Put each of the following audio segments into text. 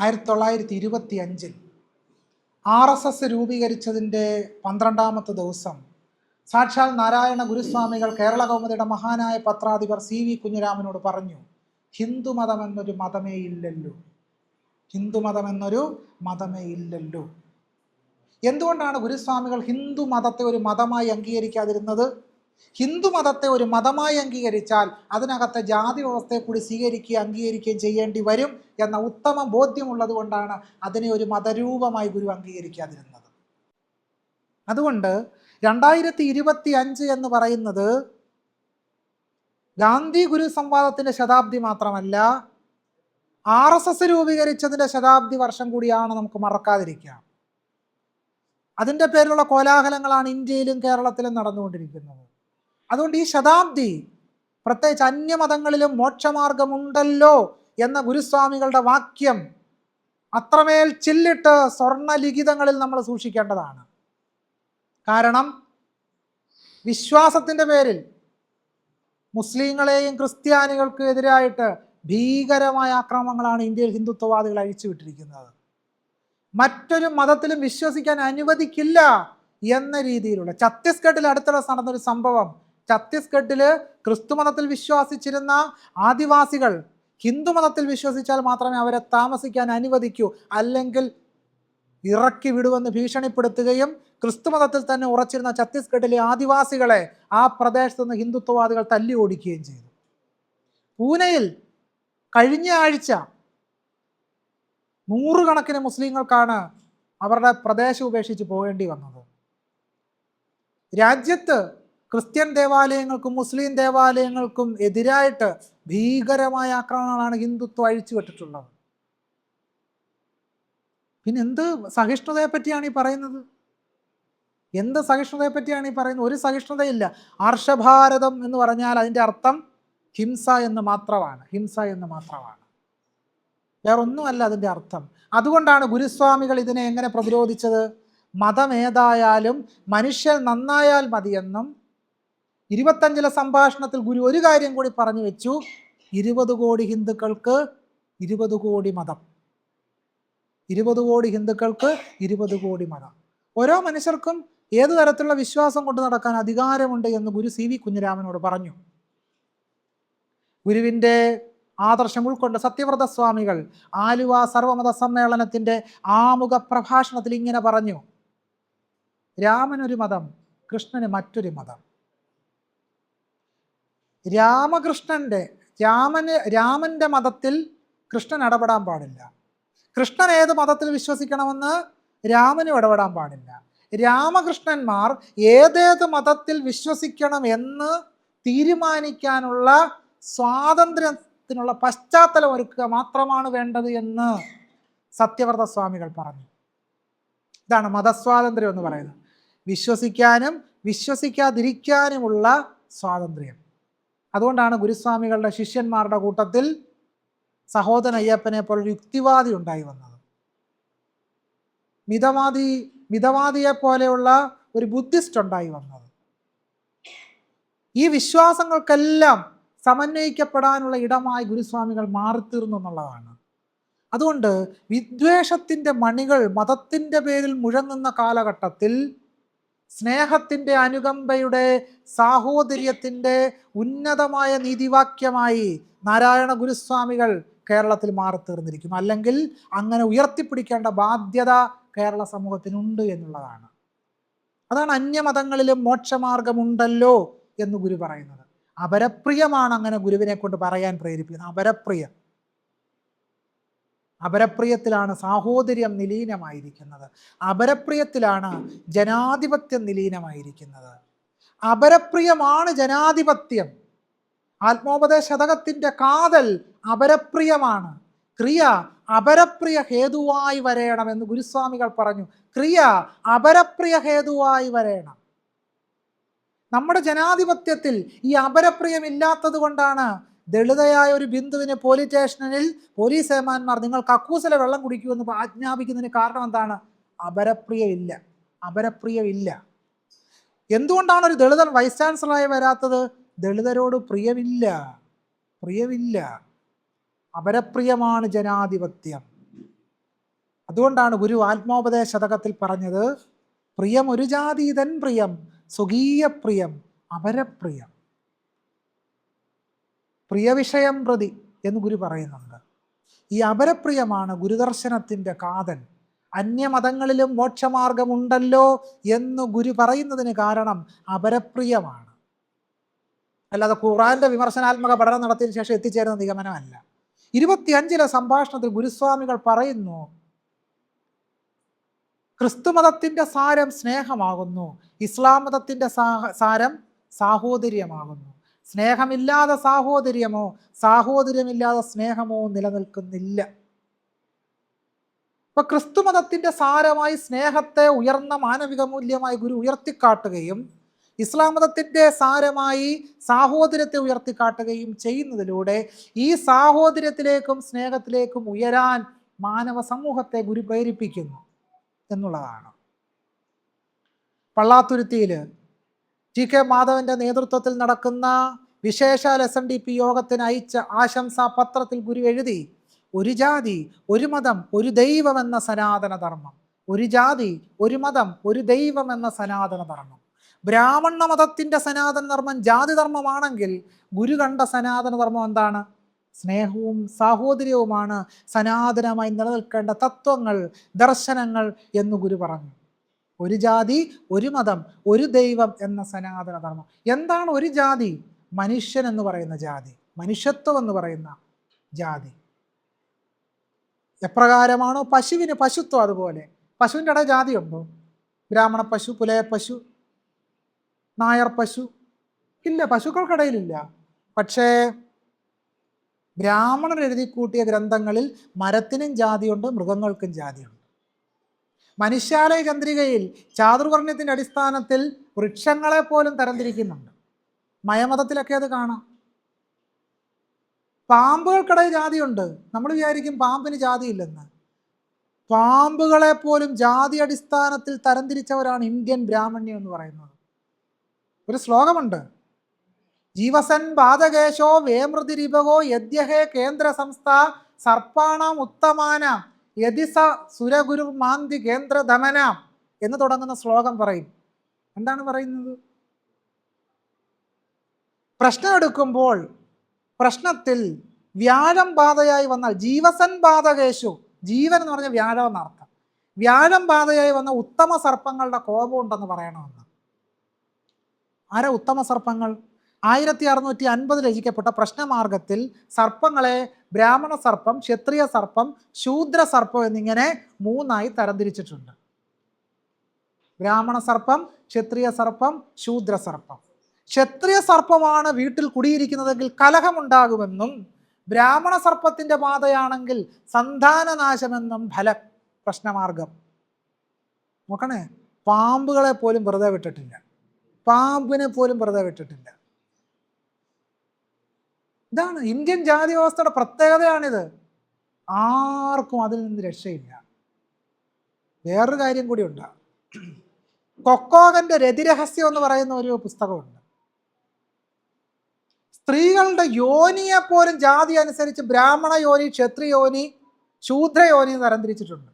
ആയിരത്തി തൊള്ളായിരത്തി ഇരുപത്തി അഞ്ചിൽ ആർ എസ് എസ് രൂപീകരിച്ചതിന്റെ പന്ത്രണ്ടാമത്തെ ദിവസം സാക്ഷാൽ നാരായണ ഗുരുസ്വാമികൾ കേരള കൗമുദിയുടെ മഹാനായ പത്രാധിപർ സി വി കുഞ്ഞിരാമനോട് പറഞ്ഞു ഹിന്ദുമതം എന്നൊരു മതമേ ഇല്ലല്ലോ. ഹിന്ദുമതം എന്നൊരു മതമേ ഇല്ലല്ലോ. എന്തുകൊണ്ടാണ് ഗുരുസ്വാമികൾ ഹിന്ദു മതത്തെ ഒരു മതമായി അംഗീകരിക്കാതിരുന്നത്? ഹിന്ദു മതത്തെ ഒരു മതമായി അംഗീകരിച്ചാൽ അതിനകത്തെ ജാതി വ്യവസ്ഥയെ കൂടി സ്വീകരിക്കുകയും അംഗീകരിക്കുകയും ചെയ്യേണ്ടി വരും എന്ന ഉത്തമ ബോധ്യമുള്ളത് കൊണ്ടാണ് അതിനെ ഒരു മതരൂപമായി ഗുരു അംഗീകരിക്കാതിരുന്നത്. അതുകൊണ്ട് രണ്ടായിരത്തി ഇരുപത്തി അഞ്ച് എന്ന് പറയുന്നത് ഗാന്ധി ഗുരു സംവാദത്തിന്റെ ശതാബ്ദി മാത്രമല്ല ആർ എസ് എസ് രൂപീകരിച്ചതിന്റെ ശതാബ്ദി വർഷം കൂടിയാണ് നമുക്ക് മറക്കാതിരിക്കാം അതിന്റെ പേരിലുള്ള കോലാഹലങ്ങളാണ് ഇന്ത്യയിലും കേരളത്തിലും നടന്നുകൊണ്ടിരിക്കുന്നത്. അതുകൊണ്ട് ഈ ശതാബ്ദി പ്രത്യേകിച്ച് അന്യമതങ്ങളിലും മോക്ഷമാർഗമുണ്ടല്ലോ എന്ന ഗുരുസ്വാമികളുടെ വാക്യം അത്രമേൽ ചില്ലിട്ട് സ്വർണലിഖിതങ്ങളിൽ നമ്മൾ സൂക്ഷിക്കേണ്ടതാണ്. കാരണം വിശ്വാസത്തിന്റെ പേരിൽ മുസ്ലിങ്ങളെയും ക്രിസ്ത്യാനികൾക്കും എതിരായിട്ട് ഭീകരമായ ആക്രമണങ്ങളാണ് ഇന്ത്യയിൽ ഹിന്ദുത്വവാദികൾ അഴിച്ചുവിട്ടിരിക്കുന്നത് മറ്റൊരു മതത്തിലും വിശ്വസിക്കാൻ അനുവദിക്കില്ല എന്ന രീതിയിലുള്ള ഛത്തീസ്ഗഡിൽ അടുത്തിടെ നടന്നൊരു സംഭവം ഛത്തീസ്ഗഡിൽ ക്രിസ്തുമതത്തിൽ വിശ്വസിച്ചിരുന്ന ആദിവാസികൾ ഹിന്ദു മതത്തിൽ വിശ്വസിച്ചാൽ മാത്രമേ അവരെ താമസിക്കാൻ അനുവദിക്കൂ. അല്ലെങ്കിൽ ഇറക്കി വിടുമെന്ന് ഭീഷണിപ്പെടുത്തുകയും ക്രിസ്തുമതത്തിൽ തന്നെ ഉറച്ചിരുന്ന ഛത്തീസ്ഗഡിലെ ആദിവാസികളെ ആ പ്രദേശത്ത് നിന്ന് ഹിന്ദുത്വവാദികൾ തല്ലി ഓടിക്കുകയും ചെയ്തു. പൂനെയിൽ കഴിഞ്ഞ ആഴ്ച നൂറുകണക്കിന് മുസ്ലിങ്ങൾക്കാണ് അവരുടെ പ്രദേശം ഉപേക്ഷിച്ച് പോകേണ്ടി വന്നത്. രാജ്യത്ത് ക്രിസ്ത്യൻ ദേവാലയങ്ങൾക്കും മുസ്ലിം ദേവാലയങ്ങൾക്കും എതിരായിട്ട് ഭീകരമായ ആക്രമണങ്ങളാണ് ഹിന്ദുത്വം അഴിച്ചുവിട്ടിട്ടുള്ളത്. പിന്നെ എന്ത് സഹിഷ്ണുതയെ പറ്റിയാണ് ഈ പറയുന്നത്? എന്ത് സഹിഷ്ണുതയെ പറ്റിയാണ് ഈ പറയുന്നത്? ഒരു സഹിഷ്ണുതയില്ല. ആർഷഭാരതം എന്ന് പറഞ്ഞാൽ അതിന്റെ അർത്ഥം ഹിംസ എന്ന് മാത്രമാണ്. ഹിംസ എന്ന് മാത്രമാണ്. വേറൊന്നുമല്ല അതിന്റെ അർത്ഥം. അതുകൊണ്ടാണ് ഗുരുസ്വാമികൾ ഇതിനെ എങ്ങനെ പ്രതിരോധിച്ചത്? മതമേതായാലും മനുഷ്യൻ നന്നായാൽ മതിയെന്നും ഇരുപത്തഞ്ചിലെ സംഭാഷണത്തിൽ ഗുരു ഒരു കാര്യം കൂടി പറഞ്ഞു വെച്ചു. ഇരുപത് കോടി ഹിന്ദുക്കൾക്ക് ഇരുപത് കോടി മതം. ഇരുപത് കോടി ഹിന്ദുക്കൾക്ക് ഇരുപത് കോടി മതം. ഓരോ മനുഷ്യർക്കും ഏതു തരത്തിലുള്ള വിശ്വാസം കൊണ്ട് നടക്കാൻ അധികാരമുണ്ട് എന്ന് ഗുരു സി വി കുഞ്ഞിരാമനോട് പറഞ്ഞു. ഗുരുവിന്റെ ആദർശം ഉൾക്കൊണ്ട് സത്യവ്രത സ്വാമികൾ ആലുവ സർവമത സമ്മേളനത്തിന്റെ ആമുഖ പ്രഭാഷണത്തിൽ ഇങ്ങനെ പറഞ്ഞു. രാമനൊരു മതം കൃഷ്ണന് മറ്റൊരു മതം. രാമകൃഷ്ണന്റെ രാമന് രാമന്റെ മതത്തിൽ കൃഷ്ണൻ ഇടപെടാൻ പാടില്ല. കൃഷ്ണൻ ഏത് മതത്തിൽ വിശ്വസിക്കണമെന്ന് രാമനും ഇടപെടാൻ പാടില്ല. രാമകൃഷ്ണന്മാർ ഏതേത് മതത്തിൽ വിശ്വസിക്കണം എന്ന് തീരുമാനിക്കാനുള്ള സ്വാതന്ത്ര്യത്തിനുള്ള പശ്ചാത്തലം ഒരുക്കുക മാത്രമാണ് വേണ്ടത് എന്ന് സത്യവ്രത സ്വാമികൾ പറഞ്ഞു. ഇതാണ് മതസ്വാതന്ത്ര്യം എന്ന് പറയുന്നത്. വിശ്വസിക്കാനും വിശ്വസിക്കാതിരിക്കാനുമുള്ള സ്വാതന്ത്ര്യം. അതുകൊണ്ടാണ് ഗുരുസ്വാമികളുടെ ശിഷ്യന്മാരുടെ കൂട്ടത്തിൽ സഹോദരൻ അയ്യപ്പനെ പോലൊരു യുക്തിവാദി ഉണ്ടായി വന്നത്. മിതവാദി മിതവാദിയെ പോലെയുള്ള ഒരു ബുദ്ധിസ്റ്റ് ഉണ്ടായി വന്നത്. ഈ വിശ്വാസങ്ങൾക്കെല്ലാം സമന്വയിക്കപ്പെടാനുള്ള ഇടമായി ഗുരുസ്വാമികൾ മാറിത്തീർന്നു എന്നുള്ളതാണ്. അതുകൊണ്ട് വിദ്വേഷത്തിന്റെ മണികൾ മതത്തിന്റെ പേരിൽ മുഴങ്ങുന്ന കാലഘട്ടത്തിൽ സ്നേഹത്തിന്റെ അനുകമ്പയുടെ സാഹോദര്യത്തിന്റെ ഉന്നതമായ നീതിവാക്യമായി നാരായണ ഗുരുസ്വാമികൾ കേരളത്തിൽ മാറിത്തീർന്നിരിക്കും. അല്ലെങ്കിൽ അങ്ങനെ ഉയർത്തിപ്പിടിക്കേണ്ട ബാധ്യത കേരള സമൂഹത്തിനുണ്ട് എന്നുള്ളതാണ്. അതാണ് അന്യമതങ്ങളിലും മോക്ഷമാർഗമുണ്ടല്ലോ എന്ന് ഗുരു പറയുന്നത്. അപരപ്രിയമാണ് അങ്ങനെ ഗുരുവിനെ കൊണ്ട് പറയാൻ പ്രേരിപ്പിക്കുന്നത്. അപരപ്രിയം. അപരപ്രിയത്തിലാണ് സാഹോദര്യം നിലീനമായിരിക്കുന്നത്. അപരപ്രിയത്തിലാണ് ജനാധിപത്യം നിലീനമായിരിക്കുന്നത്. അപരപ്രിയമാണ് ജനാധിപത്യം. ആത്മോപദേശതകത്തിന്റെ കാതൽ അപരപ്രിയമാണ്. ക്രിയ അപരപ്രിയ ഹേതുവായി വരേണമെന്ന് ഗുരുസ്വാമികൾ പറഞ്ഞു. ക്രിയ അപരപ്രിയ ഹേതുവായി വരേണം നമ്മുടെ ജനാധിപത്യത്തിൽ ഈ അപരപ്രിയമില്ലാത്തത് കൊണ്ടാണ് ദളിതയായ ഒരു ബിന്ദുവിനെ പോലീസ് സ്റ്റേഷനിൽ പോലീസ് ഏമാന്മാർ നിങ്ങൾ കക്കൂസിലെ വെള്ളം കുടിക്കൂ എന്ന് ആജ്ഞാപിക്കുന്നതിന് കാരണം എന്താണ്? അപരപ്രിയമില്ല അപരപ്രിയമില്ല എന്തുകൊണ്ടാണ് ഒരു ദളിതൻ വൈസ് ചാൻസലറായി വരാത്തത്? ദളിതരോട് പ്രിയമില്ല. പ്രിയമില്ല. അപരപ്രിയമാണ് ജനാധിപത്യം. അതുകൊണ്ടാണ് ഗുരു ആത്മോപദേശ ശതകത്തിൽ പറഞ്ഞത് പ്രിയം ഒരു ജാതീതൻ പ്രിയം. സ്വകീയ പ്രിയം. അപരപ്രിയം. പ്രിയവിഷയം പ്രതി എന്ന് ഗുരു പറയുന്നുണ്ട്. ഈ അപരപ്രിയമാണ് ഗുരുദർശനത്തിന്റെ കാതൽ. അന്യമതങ്ങളിലും മോക്ഷമാർഗമുണ്ടല്ലോ എന്ന് ഗുരു പറയുന്നതിന് കാരണം അപരപ്രിയമാണ്. അല്ലാതെ ഖുറാന്റെ വിമർശനാത്മക പഠനം നടത്തിയതിനു ശേഷം എത്തിച്ചേരുന്ന നിഗമനമല്ല. ഇരുപത്തിയഞ്ചിലെ സംഭാഷണത്തിൽ ഗുരുസ്വാമികൾ പറയുന്നു ക്രിസ്തുമതത്തിന്റെ സാരം സ്നേഹമാകുന്നു ഇസ്ലാം മതത്തിന്റെ സാ- സാരം സാഹോദര്യമാകുന്നു. സ്നേഹമില്ലാതെ സാഹോദര്യമോ സാഹോദര്യമില്ലാതെ സ്നേഹമോ നിലനിൽക്കുന്നില്ല. ഇപ്പൊ ക്രിസ്തുമതത്തിന്റെ സാരമായി സ്നേഹത്തെ ഉയർന്ന മാനവിക മൂല്യമായി ഗുരു ഉയർത്തിക്കാട്ടുകയും ഇസ്ലാം മതത്തിന്റെ സാരമായി സാഹോദര്യത്തെ ഉയർത്തിക്കാട്ടുകയും ചെയ്യുന്നതിലൂടെ ഈ സാഹോദര്യത്തിലേക്കും സ്നേഹത്തിലേക്കും ഉയരാൻ മാനവ സമൂഹത്തെ ഗുരു പ്രേരിപ്പിക്കുന്നു എന്നുള്ളതാണ്. പള്ളാത്തുരുത്തിയിൽ ടി കെ മാധവന്റെ നേതൃത്വത്തിൽ നടക്കുന്ന വിശേഷാൽ എസ് എൻ ഡി പി യോഗത്തിന് അയച്ച ആശംസാ പത്രത്തിൽ ഗുരു എഴുതി ഒരു ജാതി ഒരു മതം ഒരു ദൈവം എന്ന സനാതന ധർമ്മം. ഒരു ജാതി ഒരു മതം ഒരു ദൈവം എന്ന സനാതന ധർമ്മം. ബ്രാഹ്മണ മതത്തിന്റെ സനാതന ധർമ്മം ജാതി ധർമ്മമാണെങ്കിൽ ഗുരു കണ്ട സനാതന ധർമ്മം എന്താണ്? സ്നേഹവും സാഹോദര്യവുമാണ് സനാതനമായി നിലനിൽക്കേണ്ട തത്വങ്ങൾ ദർശനങ്ങൾ എന്ന് ഗുരു പറഞ്ഞു. ഒരു ജാതി ഒരു മതം ഒരു ദൈവം എന്ന സനാതന ധർമ്മം. എന്താണ് ഒരു ജാതി? മനുഷ്യൻ എന്ന് പറയുന്ന ജാതി മനുഷ്യത്വം എന്ന് പറയുന്ന ജാതി. എപ്രകാരമാണോ പശുവിന് പശുത്വം അതുപോലെ. പശുവിന്റെ ഇടയിൽ ജാതിയുണ്ടോ? ബ്രാഹ്മണ പശു പുലയ പശു നായർ പശു? ഇല്ല പശുക്കൾക്കിടയിലില്ല. പക്ഷേ ബ്രാഹ്മണർ എഴുതി കൂട്ടിയ ഗ്രന്ഥങ്ങളിൽ മരത്തിനും ജാതിയുണ്ട് മൃഗങ്ങൾക്കും ജാതിയുണ്ട്. മനുഷ്യാലയ ചന്ദ്രികയിൽ ചാതുർവർണയത്തിന്റെ അടിസ്ഥാനത്തിൽ വൃക്ഷങ്ങളെ പോലും തരംതിരിക്കുന്നുണ്ട്. മയമതത്തിലൊക്കെ അത് കാണാം. പാമ്പുകൾക്കിടയിൽ ജാതിയുണ്ട്. നമ്മൾ വിചാരിക്കും പാമ്പിന് ജാതിയില്ലെന്ന്. പാമ്പുകളെ പോലും ജാതി അടിസ്ഥാനത്തിൽ തരംതിരിച്ചവരാണ് ഇന്ത്യൻ ബ്രാഹ്മണ്യം എന്ന് പറയുന്നത്. ഒരു ശ്ലോകമുണ്ട്. ജീവസൻ ബാധകേശോ വേമൃതിരിപകോ യദ്യഹേ കേന്ദ്ര സംസ്ഥ സർപ്പാണാം ഉത്തമാന. യതിസ സുരഗുരു മാന്തി കേന്ദ്ര എന്ന് തുടങ്ങുന്ന ശ്ലോകം പറയും. എന്താണ് പറയുന്നത്? പ്രശ്നം എടുക്കുമ്പോൾ പ്രശ്നത്തിൽ വ്യാഴം ബാധയായി വന്നാൽ ജീവസൻ ബാധകേശു ജീവൻ എന്ന് പറഞ്ഞ വ്യാഴം എന്നർത്ഥം വ്യാഴം ബാധയായി വന്ന ഉത്തമ സർപ്പങ്ങളുടെ കോപം ഉണ്ടെന്ന് പറയണമെന്ന്. ആരാ ഉത്തമ സർപ്പങ്ങൾ? ആയിരത്തി അറുന്നൂറ്റി അൻപതിൽ രചിക്കപ്പെട്ട പ്രശ്നമാർഗത്തിൽ സർപ്പങ്ങളെ ബ്രാഹ്മണ സർപ്പം ക്ഷത്രിയ സർപ്പം ശൂദ്ര സർപ്പം എന്നിങ്ങനെ മൂന്നായി തരംതിരിച്ചിട്ടുണ്ട്. ബ്രാഹ്മണ സർപ്പം ക്ഷത്രിയ സർപ്പം ശൂദ്ര സർപ്പം. ക്ഷത്രിയ സർപ്പമാണ് വീട്ടിൽ കുടിയിരിക്കുന്നതെങ്കിൽ കലഹമുണ്ടാകുമെന്നും ബ്രാഹ്മണ സർപ്പത്തിന്റെ പാതയാണെങ്കിൽ സന്താനനാശമെന്നും ഫലം പ്രശ്നമാർഗം. നോക്കണേ പാമ്പുകളെ പോലും വെറുതെ വിട്ടിട്ടില്ല. പാമ്പിനെ പോലും വെറുതെ വിട്ടിട്ടില്ല. ഇതാണ് ഇന്ത്യൻ ജാതി വ്യവസ്ഥയുടെ പ്രത്യേകതയാണിത്. ആർക്കും അതിൽ നിന്ന് രക്ഷയില്ല. വേറൊരു കാര്യം കൂടി ഉണ്ട്. കൊക്കോകന്റെ രതിരഹസ്യം എന്ന് പറയുന്ന ഒരു പുസ്തകമുണ്ട്. സ്ത്രീകളുടെ യോനിയെ പോലും ജാതി അനുസരിച്ച് ബ്രാഹ്മണ യോനി ക്ഷത്രിയ യോനി ശൂദ്ര യോനി തരംതിരിച്ചിട്ടുണ്ട്.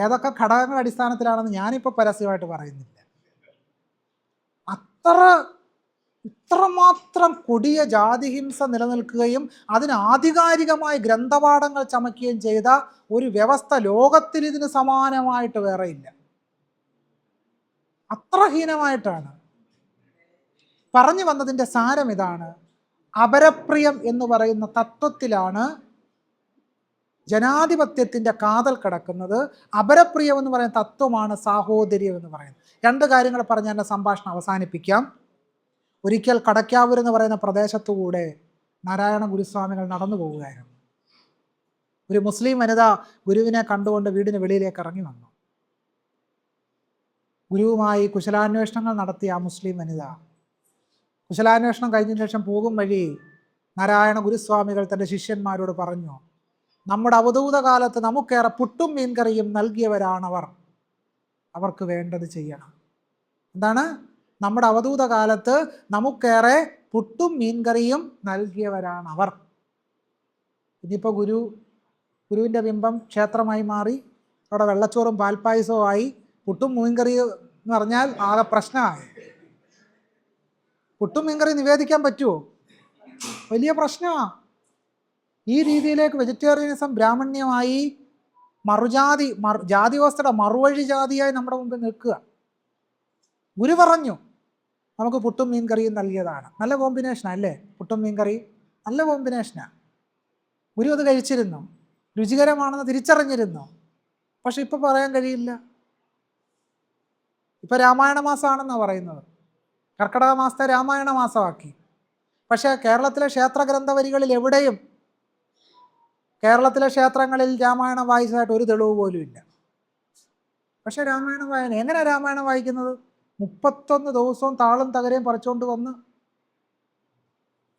ഏതൊക്കെ ഘടകങ്ങളുടെ അടിസ്ഥാനത്തിലാണെന്ന് ഞാനിപ്പോൾ പരസ്യമായിട്ട് പറയുന്നില്ല. അത്ര ഇത്രമാത്രം കൊടിയ ജാതിഹിംസ നിലനിൽക്കുകയും അതിന് ആധികാരികമായി ഗ്രന്ഥപാഠങ്ങൾ ചമയ്ക്കുകയും ചെയ്ത ഒരു വ്യവസ്ഥ ലോകത്തിൽ ഇതിന് സമാനമായിട്ട് വേറെ ഇല്ല. അത്ര ഹീനമായിട്ടാണ്. പറഞ്ഞു വന്നതിന്റെ സാരം ഇതാണ്. അപരപ്രിയം എന്ന് പറയുന്ന തത്വത്തിലാണ് ജനാധിപത്യത്തിന്റെ കാതൽ കിടക്കുന്നത്. അപരപ്രിയം എന്ന് പറയുന്ന തത്വമാണ് സാഹോദര്യം എന്ന് പറയുന്നത്. രണ്ട് കാര്യങ്ങൾ പറഞ്ഞ് എന്റെ സംഭാഷണം അവസാനിപ്പിക്കാം. ഒരിക്കൽ കടക്കാവൂർ എന്ന് പറയുന്ന പ്രദേശത്തുകൂടെ നാരായണ ഗുരുസ്വാമികൾ നടന്നു പോവുകയായിരുന്നു. ഒരു മുസ്ലിം വനിത ഗുരുവിനെ കണ്ടുകൊണ്ട് വീടിന് വെളിയിലേക്ക് ഇറങ്ങി വന്നു. ഗുരുവുമായി കുശലാന്വേഷണങ്ങൾ നടത്തിയ ആ മുസ്ലിം വനിത കുശലാന്വേഷണം കഴിഞ്ഞതിന് ശേഷം പോകും വഴി നാരായണ ഗുരുസ്വാമികൾ തന്റെ ശിഷ്യന്മാരോട് പറഞ്ഞു നമ്മുടെ അവധൂത കാലത്ത് നമുക്കേറെ പുട്ടും മീൻകറിയും നൽകിയവരാണവർ. അവർക്ക് വേണ്ടത് ചെയ്യണം. എന്താണ്? നമ്മുടെ അവധൂത കാലത്ത് നമുക്കേറെ പുട്ടും മീൻകറിയും നൽകിയവരാണ് അവർ ഇനിയിപ്പോൾ ഗുരു ഗുരുവിന്റെ ബിംബം ക്ഷേത്രമായി മാറി അവിടെ വെള്ളച്ചോറും പാൽപ്പായസവും ആയി പുട്ടും മീൻകറി എന്ന് പറഞ്ഞാൽ ആകെ പ്രശ്നമായി പുട്ടും മീൻകറി നിവേദിക്കാൻ പറ്റുമോ വലിയ പ്രശ്നമാണ്. ഈ രീതിയിലേക്ക് വെജിറ്റേറിയനിസം ബ്രാഹ്മണ്യമായി മറുജാതി മറു ജാതി വ്യവസ്ഥയുടെ മറുവഴി ജാതിയായി നമ്മുടെ മുമ്പിൽ നിൽക്കുക. ഗുരു പറഞ്ഞു നമുക്ക് പുട്ടും മീൻ കറിയും നൽകിയതാണ്. നല്ല കോമ്പിനേഷനാണ് അല്ലേ? പുട്ടും മീൻ കറി നല്ല കോമ്പിനേഷനാണ് ഗുരു അത് കഴിച്ചിരുന്നു. രുചികരമാണെന്ന് തിരിച്ചറിഞ്ഞിരുന്നു. പക്ഷെ ഇപ്പം പറയാൻ കഴിയില്ല. ഇപ്പം രാമായണ മാസമാണെന്നാണ് പറയുന്നത്. കർക്കിടക മാസത്തെ രാമായണ മാസമാക്കി. പക്ഷേ കേരളത്തിലെ ക്ഷേത്ര ഗ്രന്ഥവരികളിൽ എവിടെയും കേരളത്തിലെ ക്ഷേത്രങ്ങളിൽ രാമായണം വായിച്ചതായിട്ട് ഒരു തെളിവ് പോലും ഇല്ല. പക്ഷേ രാമായണം വായന എങ്ങനെയാണ് രാമായണം വായിക്കുന്നത്? മുപ്പത്തൊന്ന് ദിവസവും താളും തകരയും പറിച്ചുകൊണ്ട് വന്ന്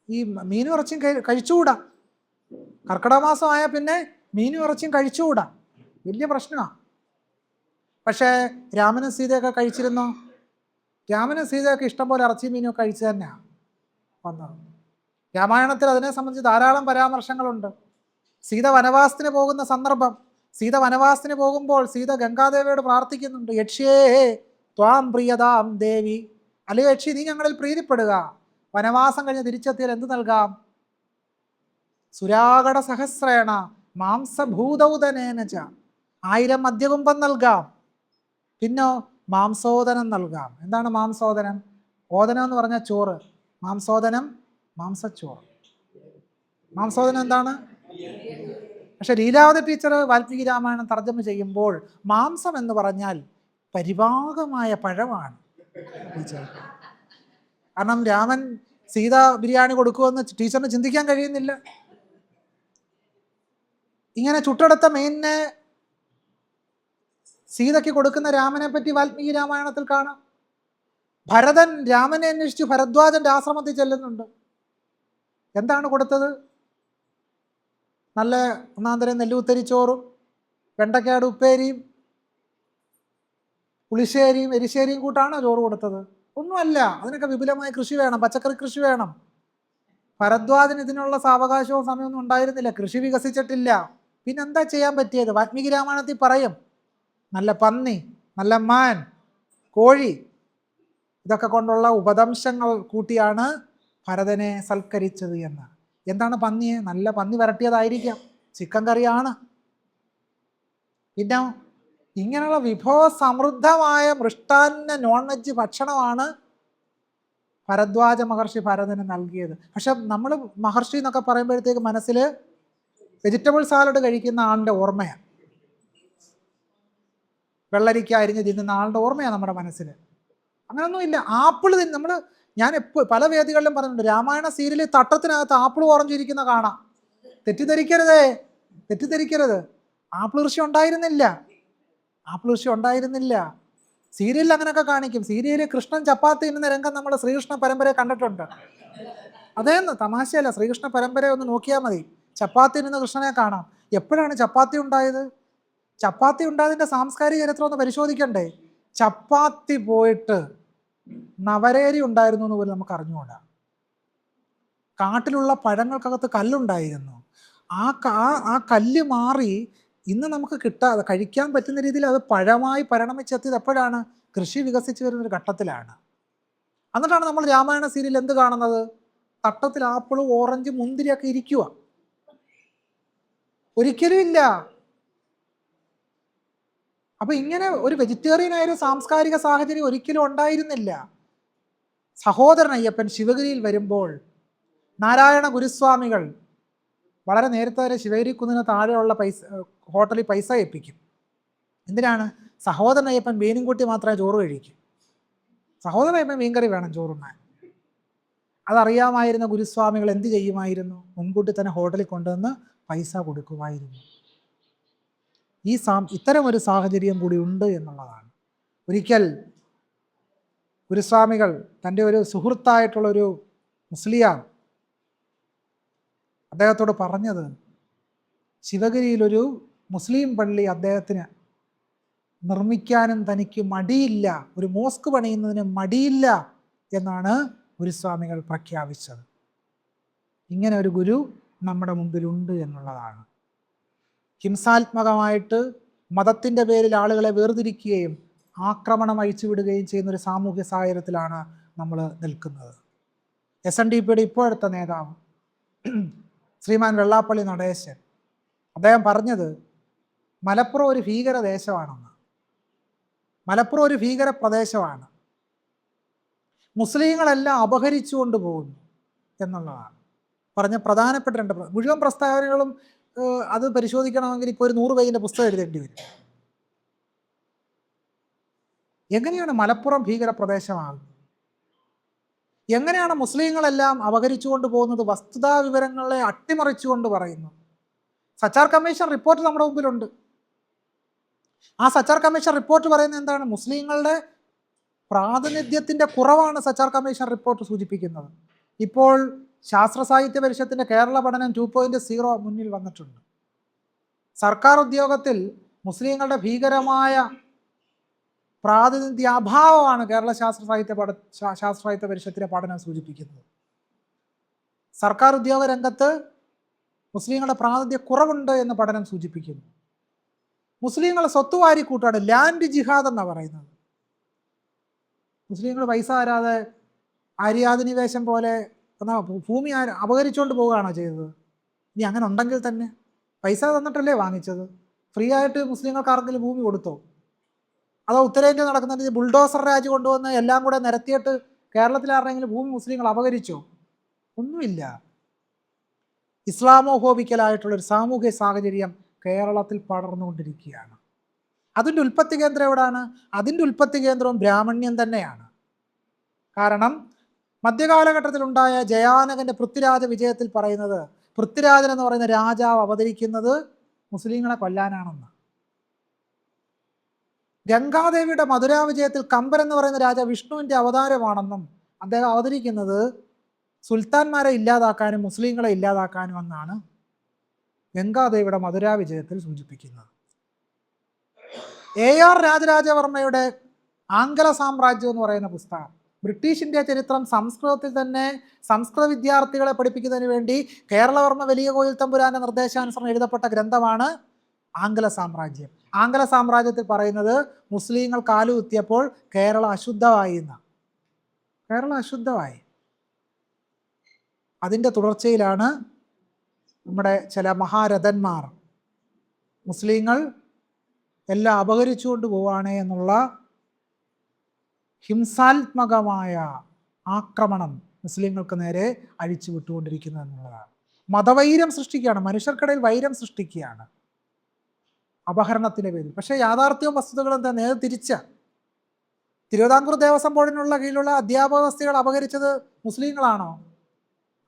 ഈ മീനും ഇറച്ചിയും കഴി- കഴിച്ചുകൂടാ. കർക്കിടമാസം ആയാൽ പിന്നെ മീനും ഇറച്ചിയും കഴിച്ചുകൂടാ. വലിയ പ്രശ്നമാണ് പക്ഷേ രാമനും സീതയൊക്കെ കഴിച്ചിരുന്നു? രാമനും സീതയൊക്കെ ഇഷ്ടം പോലെ ഇറച്ചി മീനും കഴിച്ചു തന്നെയാണ് വന്നത്. രാമായണത്തിൽ അതിനെ സംബന്ധിച്ച് ധാരാളം പരാമർശങ്ങളുണ്ട്. സീത വനവാസത്തിന് പോകുന്ന സന്ദർഭം സീത വനവാസത്തിന് പോകുമ്പോൾ സീത ഗംഗാദേവിയോട് പ്രാർത്ഥിക്കുന്നുണ്ട് യക്ഷ്യേ ത്വാം പ്രിയതാം ദേവി. അല്ലയോ യക്ഷി നീ ഞങ്ങളിൽ പ്രീതിപ്പെടുക. വനവാസം കഴിഞ്ഞ് തിരിച്ചെത്തിയാൽ എന്ത് നൽകാം? സുരാഗട സഹസ്രേണ മാംസഭൂതൗതനേന ച ആയിരം മദ്യകുംഭം നൽകാം. പിന്നോ മാംസോദനം നൽകാം. എന്താണ് മാംസോദനം? ഓദനം എന്ന് പറഞ്ഞാൽ ചോറ്. മാംസോദനം മാംസച്ചോറ്. മാംസോദനം എന്താണ്? പക്ഷെ ലീലാവതി ടീച്ചർ വാൽമീകി രാമായണം തർജമ ചെയ്യുമ്പോൾ മാംസം എന്ന് പറഞ്ഞാൽ പരിഭാഗമായ പഴമാണ്. കാരണം രാമൻ സീത ബിരിയാണി കൊടുക്കുമെന്ന് ടീച്ചറിന് ചിന്തിക്കാൻ കഴിയുന്നില്ല. ഇങ്ങനെ ചുട്ടെടുത്ത മെയിനെ സീതയ്ക്ക് കൊടുക്കുന്ന രാമനെ പറ്റി വാൽമീകി രാമായണത്തിൽ കാണാം. ഭരതൻ രാമനെ അന്വേഷിച്ച് ഭരദ്വാജന്റെ ആശ്രമത്തിൽ ചെല്ലുന്നുണ്ട്. എന്താണ് കൊടുത്തത്? നല്ല ഒന്നാന്തരം നെല്ലുത്തരിച്ചോറും വെണ്ടക്കാട് ഉപ്പേരിയും പുളിശ്ശേരിയും എരിശ്ശേരിയും കൂട്ടാണോ ചോറ് കൊടുത്തത്? ഒന്നുമല്ല. അതിനൊക്കെ വിപുലമായ കൃഷി വേണം. പച്ചക്കറി കൃഷി വേണം. ഭരദ്വാജിന് ഇതിനുള്ള സാവകാശവും സമയമൊന്നും ഉണ്ടായിരുന്നില്ല. കൃഷി വികസിച്ചിട്ടില്ല. പിന്നെന്താ ചെയ്യാൻ പറ്റിയത്? വാൽമീകി രാമായണത്തിൽ പറയും നല്ല പന്നി നല്ല മാൻ കോഴി ഇതൊക്കെ കൊണ്ടുള്ള ഉപദംശങ്ങൾ കൂട്ടിയാണ് ഭരതനെ സൽക്കരിച്ചത് എന്ന് എന്താണ് പന്നിയെ നല്ല പന്നി വരട്ടിയതായിരിക്കാം. ചിക്കൻ കറിയാണ്. പിന്നെ ഇങ്ങനെയുള്ള വിഭവ സമൃദ്ധമായ മൃഷ്ടാന്ന നോൺ വെജ് ഭക്ഷണമാണ് ഭരദ്വാജ മഹർഷി ഭരതന് നൽകിയത്. പക്ഷെ നമ്മൾ മഹർഷി എന്നൊക്കെ പറയുമ്പോഴത്തേക്ക് മനസ്സിൽ വെജിറ്റബിൾ സാലഡ് കഴിക്കുന്ന ആളുടെ ഓർമ്മയാണ്. വെള്ളരിക്ക അരിഞ്ഞ് തിന്നുന്ന ആളുടെ ഓർമ്മയാണ് നമ്മുടെ മനസ്സിൽ അങ്ങനൊന്നുമില്ല ആപ്പിൾ തിന്ന് നമ്മൾ ഞാൻ എപ്പോൾ പല വേദികളിലും പറഞ്ഞിട്ടുണ്ട്. രാമായണ സീരിയലിൽ തട്ടത്തിനകത്ത് ആപ്പിൾ ഓറഞ്ചിരിക്കുന്ന കാണാം. തെറ്റിദ്ധരിക്കരുതേ. തെറ്റിദ്ധരിക്കരുത്. ആപ്പിൾ ഋഷി ഉണ്ടായിരുന്നില്ല. കൃഷി ഉണ്ടായിരുന്നില്ല. സീരിയലിൽ അങ്ങനെയൊക്കെ കാണിക്കും. സീരിയലിൽ കൃഷ്ണൻ ചപ്പാത്തി എന്ന രംഗം നമ്മൾ ശ്രീകൃഷ്ണ പരമ്പര കണ്ടിട്ടുണ്ട്. അതേന്ന് തമാശയല്ല. ശ്രീകൃഷ്ണ പരമ്പര ഒന്ന് നോക്കിയാൽ മതി. ചപ്പാത്തി നിന്ന് കൃഷ്ണനെ കാണാം. എപ്പോഴാണ് ചപ്പാത്തി ഉണ്ടായത്? ചപ്പാത്തി ഉണ്ടായതിന്റെ സാംസ്കാരിക ചരിത്രം ഒന്ന് പരിശോധിക്കണ്ടേ? ചപ്പാത്തി പോയിട്ട് നവരേരി ഉണ്ടായിരുന്നു എന്ന് പോലും നമുക്ക് അറിഞ്ഞുകൂടാ. കാട്ടിലുള്ള പഴങ്ങൾക്കകത്ത് കല്ലുണ്ടായിരുന്നു. ആ- ആ കല്ല് മാറി ഇന്ന് നമുക്ക് കിട്ടാതെ കഴിക്കാൻ പറ്റുന്ന രീതിയിൽ അത് പഴമായി പരിണമിച്ചെത്തിയത് എപ്പോഴാണ്? കൃഷി വികസിച്ച് വരുന്ന ഒരു ഘട്ടത്തിലാണ്. എന്നിട്ടാണ് നമ്മൾ രാമായണ സീരിയൽ എന്ത് കാണുന്നത്? തട്ടത്തിൽ ആപ്പിൾ ഓറഞ്ച് മുന്തിരിയൊക്കെ ഇരിക്കുക ഒരിക്കലും ഇല്ല. അപ്പൊ ഇങ്ങനെ ഒരു വെജിറ്റേറിയൻ ആയ ഒരു സാംസ്കാരിക സാഹചര്യം ഒരിക്കലും ഉണ്ടായിരുന്നില്ല. സഹോദരൻ അയ്യപ്പൻ ശിവഗിരിയിൽ വരുമ്പോൾ നാരായണ ഗുരുസ്വാമികൾ വളരെ നേരത്തെ വരെ ശിവഗിരി കുന്നിന് താഴെയുള്ള പൈസ ഹോട്ടലിൽ പൈസ ഏൽപ്പിക്കും. എന്തിനാണ്? സഹോദരൻ അയ്യപ്പൻ മീനും കൂട്ടി മാത്രമേ ചോറ് കഴിക്കൂ. സഹോദരൻ അയ്യപ്പൻ മീൻകറി വേണം ചോറുണ്ണാൻ. അതറിയാമായിരുന്ന ഗുരുസ്വാമികൾ എന്ത് ചെയ്യുമായിരുന്നു? മുൻകൂട്ടി തന്നെ ഹോട്ടലിൽ കൊണ്ടുവന്ന് പൈസ കൊടുക്കുമായിരുന്നു. ഈ സാ ഒരു സാഹചര്യം കൂടി ഉണ്ട് എന്നുള്ളതാണ്. ഒരിക്കൽ ഗുരുസ്വാമികൾ തന്റെ ഒരു സുഹൃത്തായിട്ടുള്ളൊരു മുസ്ലിയാർ അദ്ദേഹത്തോട് പറഞ്ഞത് ശിവഗിരിയിലൊരു മുസ്ലിം പള്ളി അദ്ദേഹത്തിന് നിർമ്മിക്കാനും തനിക്ക് മടിയില്ല ഒരു മോസ്ക് പണിയുന്നതിന് മടിയില്ല എന്നാണ് ഗുരുസ്വാമികൾ പ്രഖ്യാപിച്ചത്. ഇങ്ങനെ ഒരു ഗുരു നമ്മുടെ മുമ്പിലുണ്ട് എന്നുള്ളതാണ്. ഹിംസാത്മകമായിട്ട് മതത്തിന്റെ പേരിൽ ആളുകളെ വേർതിരിക്കുകയും ആക്രമണം അഴിച്ചുവിടുകയും ചെയ്യുന്ന ഒരു സാമൂഹ്യ സാഹചര്യത്തിലാണ് നമ്മൾ നിൽക്കുന്നത്. എസ് എൻ ഡി പിയുടെ ഇപ്പോഴത്തെ നേതാവ് ശ്രീമാൻ വെള്ളാപ്പള്ളി നടേശൻ. അദ്ദേഹം പറഞ്ഞത് മലപ്പുറം ഒരു ഭീകര ദേശമാണെന്ന് മലപ്പുറം ഒരു ഭീകര പ്രദേശമാണ് മുസ്ലിങ്ങളെല്ലാം അപഹരിച്ചുകൊണ്ട് പോകുന്നു എന്നുള്ളതാണ്. പറഞ്ഞ പ്രധാനപ്പെട്ട രണ്ട് മുഴുവൻ പ്രസ്താവനകളും അത് പരിശോധിക്കണമെങ്കിൽ ഇപ്പോൾ ഒരു നൂറ് പേജിന്റെ പുസ്തകം എഴുതേണ്ടി വരും. എങ്ങനെയാണ് മലപ്പുറം ഭീകര പ്രദേശമാകുന്നത് എങ്ങനെയാണ് മുസ്ലിങ്ങളെല്ലാം അപഹരിച്ചുകൊണ്ട് പോകുന്നത്? വസ്തുതാ വിവരങ്ങളെ അട്ടിമറിച്ചുകൊണ്ട് പറയുന്നു. സച്ചാർ കമ്മീഷൻ റിപ്പോർട്ട് നമ്മുടെ മുമ്പിലുണ്ട്. ആ സച്ചാർ കമ്മീഷൻ റിപ്പോർട്ട് പറയുന്നത് എന്താണ്? മുസ്ലിങ്ങളുടെ പ്രാതിനിധ്യത്തിന്റെ കുറവാണ് സച്ചാർ കമ്മീഷൻ റിപ്പോർട്ട് സൂചിപ്പിക്കുന്നത്. ഇപ്പോൾ ശാസ്ത്ര സാഹിത്യ പരിഷത്തിന്റെ കേരള പഠനം ടു പോയിന്റ് സീറോ മുന്നിൽ വന്നിട്ടുണ്ട്. സർക്കാർ ഉദ്യോഗത്തിൽ മുസ്ലിങ്ങളുടെ ഭീകരമായ പ്രാതിനിധ്യ അഭാവമാണ് കേരള ശാസ്ത്ര സാഹിത്യ പഠ ശാസ്ത്ര സാഹിത്യ പരിഷത്തിലെ പഠനം സൂചിപ്പിക്കുന്നത്. സർക്കാർ ഉദ്യോഗ രംഗത്ത് മുസ്ലിങ്ങളുടെ പ്രാതിനിധ്യ കുറവുണ്ട് എന്ന് പഠനം സൂചിപ്പിക്കുന്നു. മുസ്ലിങ്ങളെ സ്വത്ത് വാരിക്കൂട്ടാണ് ലാൻഡ് ജിഹാദ് എന്നാണ് പറയുന്നത്. മുസ്ലിങ്ങൾ പൈസ തരാതെ ആര്യാധിനിവേശം പോലെ എന്നാ ഭൂമി അപകരിച്ചുകൊണ്ട് പോവുകയാണോ ചെയ്തത്? ഇനി അങ്ങനെ ഉണ്ടെങ്കിൽ തന്നെ പൈസ തന്നിട്ടല്ലേ വാങ്ങിച്ചത്? ഫ്രീ ആയിട്ട് മുസ്ലിങ്ങൾക്ക് ആർക്കെങ്കിലും ഭൂമി കൊടുത്തോ? അതോ ഉത്തരേന്ത്യ നടക്കുന്ന ബുൾഡോസർ രാജ് കൊണ്ടുവന്ന് എല്ലാം കൂടെ നിരത്തിയിട്ട് കേരളത്തിൽ ആരുടെങ്കിലും ഭൂമി മുസ്ലിങ്ങൾ അപകരിച്ചോ? ഒന്നുമില്ല. ഇസ്ലാമോഹോബിക്കലായിട്ടുള്ള ഒരു സാമൂഹ്യ സാഹചര്യം കേരളത്തിൽ പടർന്നുകൊണ്ടിരിക്കുകയാണ്. അതിന്റെ ഉൽപ്പത്തി കേന്ദ്രം എവിടാണ്? അതിന്റെ ഉൽപ്പത്തി കേന്ദ്രവും ബ്രാഹ്മണ്യം തന്നെയാണ്. കാരണം മധ്യകാലഘട്ടത്തിലുണ്ടായ ജയാനകന്റെ പൃഥ്വിരാജ വിജയത്തിൽ പറയുന്നത് പൃഥ്വിരാജൻ എന്ന് പറയുന്ന രാജാവ് അവതരിക്കുന്നത് മുസ്ലിങ്ങളെ കൊല്ലാനാണെന്ന് ഗംഗാദേവിയുടെ മധുരാവിജയത്തിൽ കമ്പൻ എന്ന് പറയുന്ന രാജ വിഷ്ണുവിന്റെ അവതാരമാണെന്നും അദ്ദേഹം അവതരിക്കുന്നത് സുൽത്താൻമാരെ ഇല്ലാതാക്കാനും മുസ്ലിങ്ങളെ ഇല്ലാതാക്കാനും എന്നാണ് ഗംഗാദേവിയുടെ മധുരാവിജയത്തിൽ സൂചിപ്പിക്കുന്നത്. എ ആർ രാജരാജവർമ്മയുടെ ആംഗല സാമ്രാജ്യം എന്ന് പറയുന്ന പുസ്തകം. ബ്രിട്ടീഷ് ഇന്ത്യ ചരിത്രം സംസ്കൃതത്തിൽ തന്നെ സംസ്കൃത വിദ്യാർത്ഥികളെ പഠിപ്പിക്കുന്നതിന് വേണ്ടി കേരളവർമ്മ വലിയ കോയിൽ തമ്പുരാന്റെ നിർദ്ദേശാനുസരണം എഴുതപ്പെട്ട ഗ്രന്ഥമാണ് ആംഗല സാമ്രാജ്യം. ആംഗല സാമ്രാജ്യത്തിൽ പറയുന്നത് മുസ്ലിങ്ങൾ കാലുകുത്തിയപ്പോൾ കേരളം അശുദ്ധമായി എന്നാണ്. കേരളം അശുദ്ധമായി. അതിന്റെ തുടർച്ചയിലാണ് നമ്മുടെ ചില മഹാരഥന്മാർ മുസ്ലിങ്ങൾ എല്ലാം അപഹരിച്ചുകൊണ്ട് പോവാണ് എന്നുള്ള ഹിംസാത്മകമായ ആക്രമണം മുസ്ലിങ്ങൾക്ക് നേരെ അഴിച്ചു വിട്ടുകൊണ്ടിരിക്കുന്നത് എന്നുള്ളതാണ്. മതവൈരം സൃഷ്ടിക്കുകയാണ്. മനുഷ്യർക്കിടയിൽ വൈരം സൃഷ്ടിക്കുകയാണ്. അപഹരണത്തിന്റെ പേരിൽ. പക്ഷേ യാഥാർത്ഥ്യവും വസ്തുതകളും എന്താ? നേരെ തിരിച്ച. തിരുവിതാംകൂർ ദേവസ്വം ബോർഡിനുള്ള കീഴിലുള്ള അധ്യാപക വസ്തുക്കൾ അപഹരിച്ചത് മുസ്ലിങ്ങളാണോ?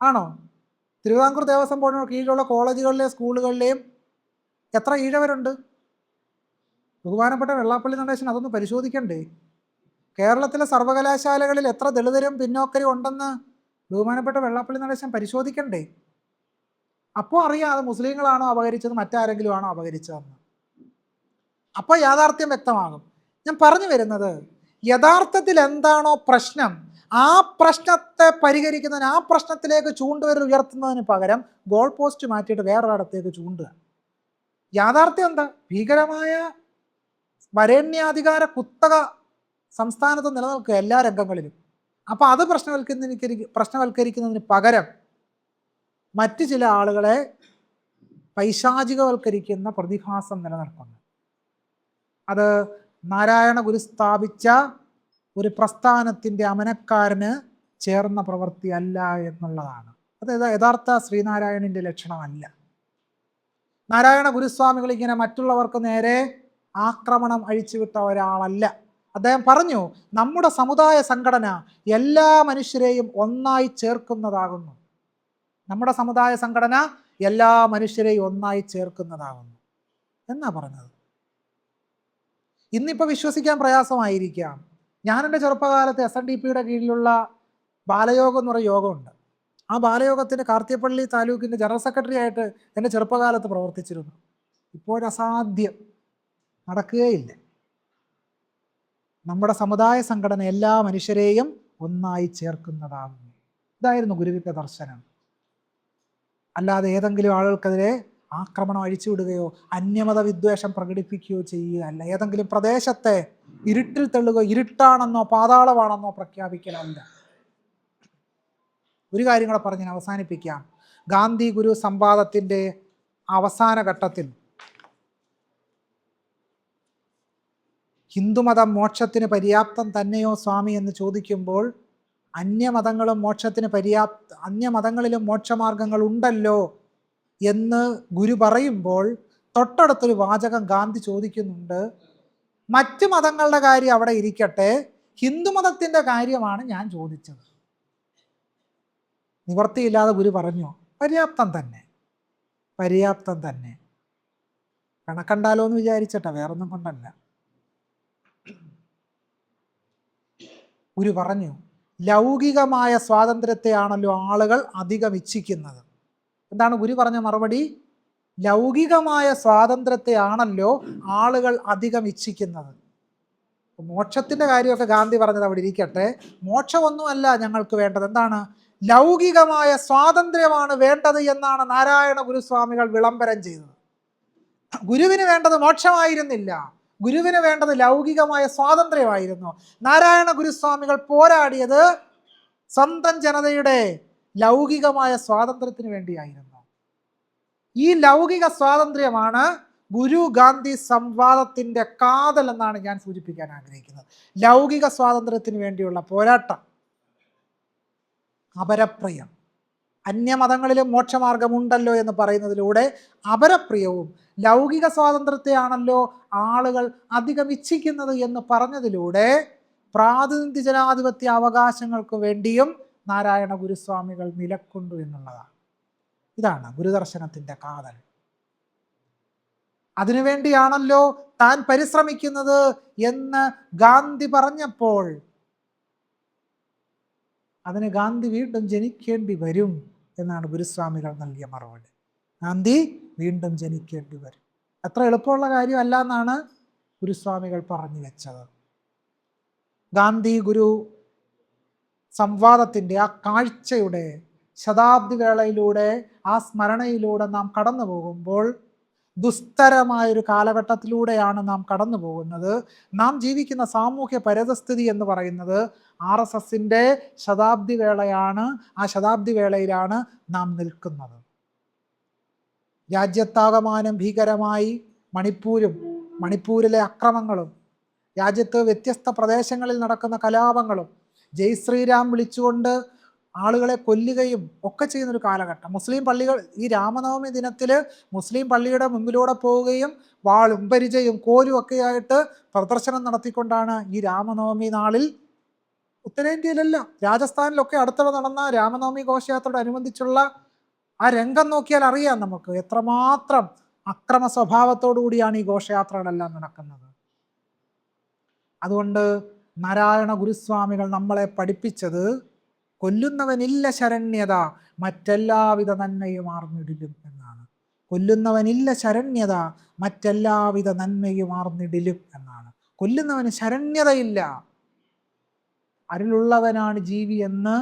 ആണോ? തിരുവിതാംകൂർ ദേവസ്വം ബോർഡിന് കീഴിലുള്ള കോളേജുകളിലെയും സ്കൂളുകളിലെയും എത്ര ഈഴവരുണ്ട്? ബഹുമാനപ്പെട്ട വെള്ളാപ്പള്ളി നടേശൻ അതൊന്ന് പരിശോധിക്കണ്ടേ? കേരളത്തിലെ സർവകലാശാലകളിൽ എത്ര ദളിതരും പിന്നോക്കരും ഉണ്ടെന്ന് ബഹുമാനപ്പെട്ട വെള്ളാപ്പള്ളി നടേശൻ പരിശോധിക്കണ്ടേ? അപ്പോൾ അറിയാം അത് മുസ്ലിങ്ങളാണോ അപകരിച്ചത് മറ്റാരെങ്കിലും ആണോ അപകരിച്ചതെന്ന് അപ്പോൾ യാഥാർത്ഥ്യം വ്യക്തമാകും. ഞാൻ പറഞ്ഞു വരുന്നത് യഥാർത്ഥത്തിൽ എന്താണോ പ്രശ്നം ആ പ്രശ്നത്തെ പരിഹരിക്കുന്നതിന് ആ പ്രശ്നത്തിലേക്ക് ചൂണ്ടുവരൽ ഉയർത്തുന്നതിന് പകരം ഗോൾ പോസ്റ്റ് മാറ്റിയിട്ട് വേറൊരിടത്തേക്ക് ചൂണ്ടുക. യാഥാർത്ഥ്യം എന്താ? ഭീകരമായ വരേണ്യാധികാര കുത്തക സംസ്ഥാനത്ത് നിലനിൽക്കുക എല്ലാ രംഗങ്ങളിലും. അപ്പോൾ അത് പ്രശ്നവൽക്കരിക്കുന്ന പ്രശ്നവൽക്കരിക്കുന്നതിന് പകരം മറ്റ് ചില ആളുകളെ പൈശാചികവൽക്കരിക്കുന്ന പ്രതിഭാസം നിലനിൽക്കുന്നു അത് നാരായണ ഗുരു സ്ഥാപിച്ച ഒരു പ്രസ്ഥാനത്തിന്റെ അമനക്കാരന് ചേർന്ന പ്രവൃത്തി അല്ല എന്നുള്ളതാണ്. അത് യഥാ- യഥാർത്ഥ ശ്രീനാരായണന്റെ ലക്ഷണമല്ല. നാരായണ ഗുരുസ്വാമികൾ ഇങ്ങനെ മറ്റുള്ളവർക്ക് നേരെ ആക്രമണം അഴിച്ചുവിട്ട ഒരാളല്ല. അദ്ദേഹം പറഞ്ഞു നമ്മുടെ സമുദായ സംഘടന എല്ലാ മനുഷ്യരെയും ഒന്നായി ചേർക്കുന്നതാകുന്നു. നമ്മുടെ സമുദായ സംഘടന എല്ലാ മനുഷ്യരെയും ഒന്നായി ചേർക്കുന്നതാകുന്നു. എന്നാ പറഞ്ഞത്? ഇന്നിപ്പോൾ വിശ്വസിക്കാൻ പ്രയാസമായിരിക്കാം. ഞാൻ എന്റെ ചെറുപ്പകാലത്ത് എസ് എൻ ഡി പിയുടെ കീഴിലുള്ള ബാലയോഗം എന്ന് പറയുന്ന യോഗമുണ്ട്. ആ ബാലയോഗത്തിന്റെ കാർത്തിയപ്പള്ളി താലൂക്കിന്റെ ജനറൽ സെക്രട്ടറി ആയിട്ട് എന്റെ ചെറുപ്പകാലത്ത് പ്രവർത്തിച്ചിരുന്നു. ഇപ്പോഴസാധ്യം നടക്കുകയില്ല. നമ്മുടെ സമുദായ സംഘടന എല്ലാ മനുഷ്യരെയും ഒന്നായി ചേർക്കുന്നതാകുന്നു. ഇതായിരുന്നു ഗുരുവിന്റെ ദർശനം. അല്ലാതെ ഏതെങ്കിലും ആളുകൾക്കെതിരെ ആക്രമണം അഴിച്ചുവിടുകയോ അന്യമത വിദ്വേഷം പ്രകടിപ്പിക്കുകയോ ചെയ്യുകയല്ല. ഏതെങ്കിലും പ്രദേശത്തെ ഇരുട്ടിൽ തള്ളുകയോ ഇരുട്ടാണെന്നോ പാതാളമാണെന്നോ പ്രഖ്യാപിക്കലല്ല. ഒരു കാര്യം കൂടെ പറഞ്ഞ് അവസാനിപ്പിക്കാം. ഗാന്ധി ഗുരു സംവാദത്തിന്റെ അവസാന ഘട്ടത്തിൽ ഹിന്ദുമതം മോക്ഷത്തിന് പര്യാപ്തം തന്നെയോ സ്വാമി എന്ന് ചോദിക്കുമ്പോൾ അന്യമതങ്ങളും മോക്ഷത്തിന് പര്യാപ്ത അന്യമതങ്ങളിലും മോക്ഷമാർഗങ്ങൾ ഉണ്ടല്ലോ എന്ന് ഗുരു പറയുമ്പോൾ തൊട്ടടുത്തൊരു വാചകം ഗാന്ധി ചോദിക്കുന്നുണ്ട്. മറ്റ് മതങ്ങളുടെ കാര്യം അവിടെ ഇരിക്കട്ടെ. ഹിന്ദുമതത്തിന്റെ കാര്യമാണ് ഞാൻ ചോദിച്ചത്. നിവർത്തിയില്ലാതെ ഗുരു പറഞ്ഞു? പര്യാപ്തം തന്നെ. പര്യാപ്തം തന്നെ. കണക്കണ്ടാലോ എന്ന് വിചാരിച്ചട്ട വേറൊന്നും കൊണ്ടല്ല. ഗുരു പറഞ്ഞു ലൗകികമായ സ്വാതന്ത്ര്യത്തെയാണല്ലോ ആളുകൾ അധികം ഇച്ഛിക്കുന്നത്. എന്താണ് ഗുരു പറഞ്ഞ മറുപടി? ലൗകികമായ സ്വാതന്ത്ര്യത്തെയാണല്ലോ ആളുകൾ അധികം ഇച്ഛിക്കുന്നത്. മോക്ഷത്തിന്റെ കാര്യമൊക്കെ ഗാന്ധി പറഞ്ഞത് അവിടെ ഇരിക്കട്ടെ. മോക്ഷമൊന്നുമല്ല ഞങ്ങൾക്ക് വേണ്ടത്. എന്താണ്? ലൗകികമായ സ്വാതന്ത്ര്യമാണ് വേണ്ടത് എന്നാണ് നാരായണ ഗുരുസ്വാമികൾ വിളംബരം ചെയ്തത്. ഗുരുവിന് വേണ്ടത് മോക്ഷമായിരുന്നില്ല. ഗുരുവിന് വേണ്ടത് ലൗകികമായ സ്വാതന്ത്ര്യമായിരുന്നു. നാരായണ ഗുരുസ്വാമികൾ പോരാടിയത് സ്വന്തം ജനതയുടെ ലൗകികമായ സ്വാതന്ത്ര്യത്തിന് വേണ്ടിയായിരുന്നു. ഈ ലൗകിക സ്വാതന്ത്ര്യമാണ് ഗുരു ഗാന്ധി സംവാദത്തിന്റെ കാതൽ എന്നാണ് ഞാൻ സൂചിപ്പിക്കാൻ ആഗ്രഹിക്കുന്നത്. ലൗകിക സ്വാതന്ത്ര്യത്തിന് വേണ്ടിയുള്ള പോരാട്ടം അപരപ്രിയം. അന്യമതങ്ങളിലും മോക്ഷമാർഗമുണ്ടല്ലോ എന്ന് പറയുന്നതിലൂടെ അപരപ്രിയവും ലൗകിക സ്വാതന്ത്ര്യത്തെയാണല്ലോ ആളുകൾ അധികം ഇച്ഛിക്കുന്നത് എന്ന് പറഞ്ഞതിലൂടെ പ്രാതിനിധ്യ ജനാധിപത്യ അവകാശങ്ങൾക്ക് വേണ്ടിയും നാരായണ ഗുരുസ്വാമികൾ നിലക്കൊണ്ടു എന്നുള്ളതാണ്. ഇതാണ് ഗുരുദർശനത്തിന്റെ കാതൽ. അതിനുവേണ്ടിയാണല്ലോ താൻ പരിശ്രമിക്കുന്നത് എന്ന് ഗാന്ധി പറഞ്ഞപ്പോൾ അതിന് ഗാന്ധി വീണ്ടും ജനിക്കേണ്ടി വരും എന്നാണ് ഗുരുസ്വാമികൾ നൽകിയ മറുപടി. ഗാന്ധി വീണ്ടും ജനിക്കേണ്ടി വരും. അത്ര എളുപ്പമുള്ള കാര്യമല്ല എന്നാണ് ഗുരുസ്വാമികൾ പറഞ്ഞു വെച്ചത്. ഗാന്ധി ഗുരു സംവാദത്തിന്റെ ആ കാഴ്ചയുടെ ശതാബ്ദി വേളയിലൂടെ ആ സ്മരണയിലൂടെ നാം കടന്നു പോകുമ്പോൾ ദുസ്തരമായൊരു കാലഘട്ടത്തിലൂടെയാണ് നാം കടന്നു പോകുന്നത്. നാം ജീവിക്കുന്ന സാമൂഹ്യ പരിതസ്ഥിതി എന്ന് പറയുന്നത് ആർ എസ് എസിന്റെ ശതാബ്ദി വേളയാണ് ആ ശതാബ്ദി വേളയിലാണ് നാം നിൽക്കുന്നത്. രാജ്യത്താകമാനം ഭീകരമായി മണിപ്പൂരും മണിപ്പൂരിലെ അക്രമങ്ങളും രാജ്യത്ത് വ്യത്യസ്ത പ്രദേശങ്ങളിൽ നടക്കുന്ന കലാപങ്ങളും ജയ് ശ്രീരാം വിളിച്ചുകൊണ്ട് ആളുകളെ കൊല്ലുകയും ഒക്കെ ചെയ്യുന്ന ഒരു കാലഘട്ടം. മുസ്ലിം പള്ളികൾ ഈ രാമനവമി ദിനത്തിൽ മുസ്ലിം പള്ളിയുടെ മുമ്പിലൂടെ പോവുകയും വാളും പരിചയും കോലും ഒക്കെ ആയിട്ട് പ്രദർശനം നടത്തിക്കൊണ്ടാണ് ഈ രാമനവമി നാളിൽ ഉത്തരേന്ത്യയിലല്ല രാജസ്ഥാനിലൊക്കെ അടുത്തിടെ നടന്ന രാമനവമി ഘോഷയാത്രയോട് അനുബന്ധിച്ചുള്ള ആ രംഗം നോക്കിയാൽ അറിയാം നമുക്ക്. എത്രമാത്രം അക്രമ സ്വഭാവത്തോടു കൂടിയാണ് ഈ ഘോഷയാത്രകളെല്ലാം നടക്കുന്നത്. അതുകൊണ്ട് നാരായണ ഗുരുസ്വാമികൾ നമ്മളെ പഠിപ്പിച്ചത് കൊല്ലുന്നവനില്ല ശരണ്യത മറ്റെല്ലാവിധ നന്മയും ആർന്നിടിലും എന്നാണ്. കൊല്ലുന്നവനില്ല ശരണ്യത മറ്റെല്ലാവിധ നന്മയും ആർന്നിടിലും എന്നാണ്. കൊല്ലുന്നവന് ശരണ്യതയില്ല. അരുളുള്ളവനാണ് ജീവി എന്ന്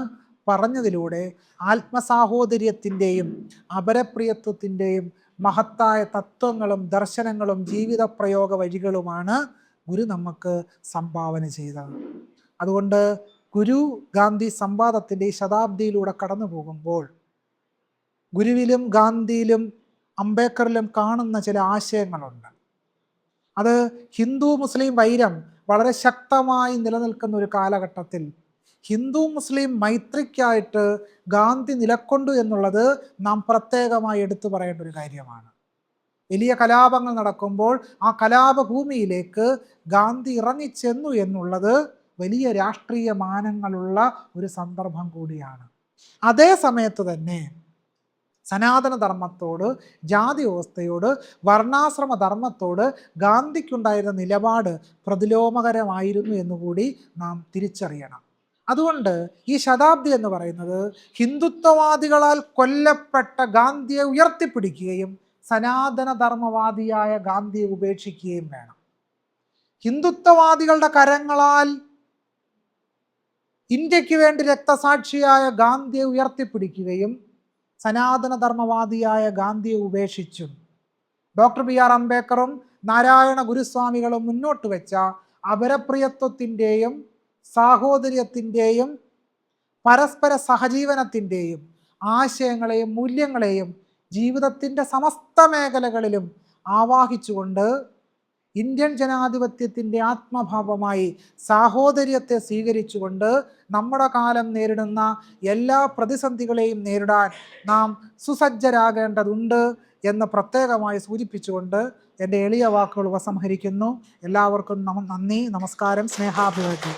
പറഞ്ഞതിലൂടെ ആത്മസാഹോദര്യത്തിന്റെയും അപരപ്രിയത്വത്തിന്റെയും മഹത്തായ തത്വങ്ങളും ദർശനങ്ങളും ജീവിത പ്രയോഗ വഴികളുമാണ് ഗുരു നമുക്ക് സംഭാവന ചെയ്തത് അതുകൊണ്ട് ഗുരു ഗാന്ധി സംവാദത്തിന്റെ ശതാബ്ദിയിലൂടെ കടന്നു പോകുമ്പോൾ ഗുരുവിലും ഗാന്ധിയിലും അംബേദ്കറിലും കാണുന്ന ചില ആശയങ്ങളുണ്ട്. അത് ഹിന്ദു മുസ്ലിം വൈരം വളരെ ശക്തമായി നിലനിൽക്കുന്ന ഒരു കാലഘട്ടത്തിൽ ഹിന്ദു മുസ്ലിം മൈത്രിക്കായിട്ട് ഗാന്ധി നിലക്കൊണ്ടു എന്നുള്ളത് നാം പ്രത്യേകമായി എടുത്തു പറയേണ്ട ഒരു കാര്യമാണ്. വലിയ കലാപങ്ങൾ നടക്കുമ്പോൾ ആ കലാപഭൂമിയിലേക്ക് ഗാന്ധി ഇറങ്ങിച്ചെന്നു എന്നുള്ളത് വലിയ രാഷ്ട്രീയ മാനങ്ങളുള്ള ഒരു സന്ദർഭം കൂടിയാണ്. അതേ സമയത്ത് തന്നെ സനാതനധർമ്മത്തോട് ജാതി വ്യവസ്ഥയോട് വർണാശ്രമ ധർമ്മത്തോട് ഗാന്ധിക്കുണ്ടായിരുന്ന നിലപാട് പ്രതിലോമകരമായിരുന്നു എന്നുകൂടി നാം തിരിച്ചറിയണം. അതുകൊണ്ട് ഈ ശതാബ്ദി എന്ന് പറയുന്നത് ഹിന്ദുത്വവാദികളാൽ കൊല്ലപ്പെട്ട ഗാന്ധിയെ ഉയർത്തിപ്പിടിക്കുകയും സനാതന ധർമ്മവാദിയായ ഗാന്ധിയെ ഉപേക്ഷിക്കുകയും വേണം. ഹിന്ദുത്വവാദികളുടെ കരങ്ങളാൽ ഇന്ത്യയ്ക്ക് വേണ്ടി രക്തസാക്ഷിയായ ഗാന്ധിയെ ഉയർത്തിപ്പിടിക്കുകയും സനാതനധർമ്മവാദിയായ ഗാന്ധിയെ ഉപേക്ഷിച്ചും ഡോക്ടർ ബി ആർ അംബേദ്കറും നാരായണ ഗുരുസ്വാമികളും മുന്നോട്ട് വെച്ച അപരപ്രിയത്വത്തിന്റെയും സാഹോദര്യത്തിന്റെയും പരസ്പര സഹജീവനത്തിന്റെയും ആശയങ്ങളെയും മൂല്യങ്ങളെയും ജീവിതത്തിന്റെ സമസ്ത മേഖലകളിലും ആവാഹിച്ചുകൊണ്ട് ഇന്ത്യൻ ജനാധിപത്യത്തിന്റെ ആത്മഭാവമായി സാഹോദര്യത്തെ സ്വീകരിച്ചുകൊണ്ട് നമ്മുടെ കാലം നേരിടുന്ന എല്ലാ പ്രതിസന്ധികളെയും നേരിടാൻ നാം സുസജ്ജരാകേണ്ടതുണ്ട് എന്ന് പ്രത്യേകമായി സൂചിപ്പിച്ചുകൊണ്ട് എന്റെ എളിയ വാക്കുകൾ ഉപസംഹരിക്കുന്നു. എല്ലാവർക്കും നന്ദി നമസ്കാരം സ്നേഹാഭിവാദ്യം.